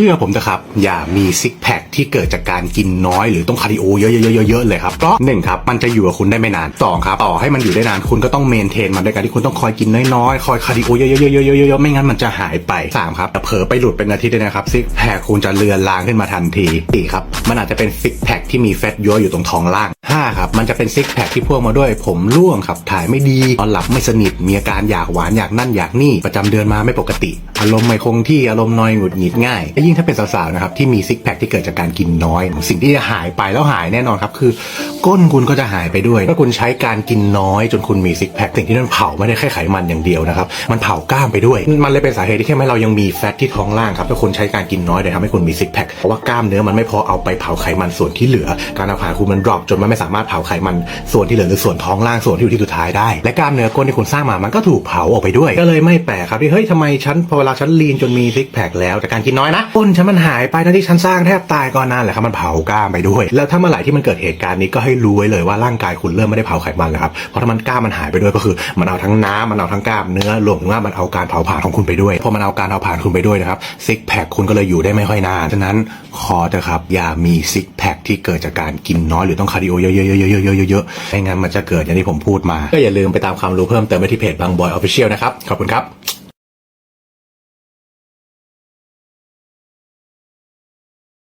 ชื่อผมนะครับ อย่ามีซิกแพคที่เกิดจากการกินน้อยหรือต้องคาร์ดิโอเยอะๆๆๆเลยครับเพราะหนึ่งครับมันจะอยู่กับคุณได้ไม่นานสองครับต่อให้มันอยู่ได้นานคุณก็ต้องเมนเทนมันด้วยการที่คุณต้องคอยกินน้อยๆคอยคาร์ดิโอเยอะๆๆๆๆไม่งั้นมันจะหายไปสามครับเผลอไปหลุดเป็นอาทิตย์เลยนะครับซิกแพคคุณจะเลือนลางขึ้นมาทันทีสี่ครับมันอาจจะเป็นซิกแพคที่มีแฟตเยอะอยู่ตรงท้องล่าง ห้าครับมันจะเป็นซิกแพคที่พ่วงมาด้วย ผมร่วงครับ ถ่ายไม่ดีนอนหลับไม่สนิทมีอาการอยากหวานอยากนั่นอยากนี่ประจำเดือนมาไม่ปกติ อารมณ์ไม่คงที่อารมณ์นอยหงุดหงิดง่ายและยิ่งถ้าเป็นสาวๆนะครับที่มีซิกแพคที่เกิดจากการกินน้อย สิ่งที่จะหายไปแล้วหายแน่นอนครับคือ ก้นคุณก็จะหายไปด้วยถ้าคุณใช้การกินน้อยจนคุณมีซิกแพคสิ่งที่นั่นเผาไม่ได้แค่ไขมันอย่างเดียวนะครับมันเผากล้ามไปด้วย มันเลยเป็นสาเหตุที่ทำให้เรายังมีแฟตที่ท้องล่างครับถ้าคุณใช้การกินน้อยเลยทำให้คุณมีซิกแพคเพราะว่ากล้ามเนื้อมันไม่พอเอาไปเผาไขมันส่วนที่เหลือ การเอาผ่าคุณมันดรอปจนมันไม่สามารถเผาไขมันส่วนที่เหลือหรือส่วนท้องล่างส่วนที่อยู่ที่สุดท้ายได้และกล้ามเนื้อก้นที่คุณสร้างมามันก็ถูกเผาออกไปด้วย ก็เลยไม่แปลกครับที่เฮ้ยทำไมฉันพอเวลาฉันลีนจนมีซิกแพคแล้วแต่การกินน้อยนะก้นฉันมันหายไปทั้งที่ฉันสร้างแทบตายก่อนนั่นแหละครับมันเผากล้ามไปด้วย แล้วถ้าเมื่อไหร่ที่มันเกิดเหตุการณ์นี้ก็ให้รู้ไว้เลยว่าร่างกายคุณเริ่มไม่ได้เผาไขมันแล้วครับ เพราะถ้ามันกล้ามมันหายไปด้วยก็คือ มันเอาทั้งน้ำมันเอาทั้งกล้ามเนื้อรวมถึงว่ามันเอาการเผาผลาญของคุณไปด้วยพอมันเอาการเผาผลาญคุณไปด้วยนะครับซิกแพคคุณก็เลยอยู่ได้ไม่ค่อยนานฉะนั้นขอเถอะครับอย่ามีซิกแพคที่เกิดจากการกินน้อยหรือต้องคาร์ดิโอเยอะๆๆๆๆๆไม่งั้นมันจะเกิดอย่างที่ผมพูดมาก็อย่าลืมไปตามความรู้เพิ่มเติมไปที่เพจบางบอยออฟฟิเชียลนะครับขอบคุณครับ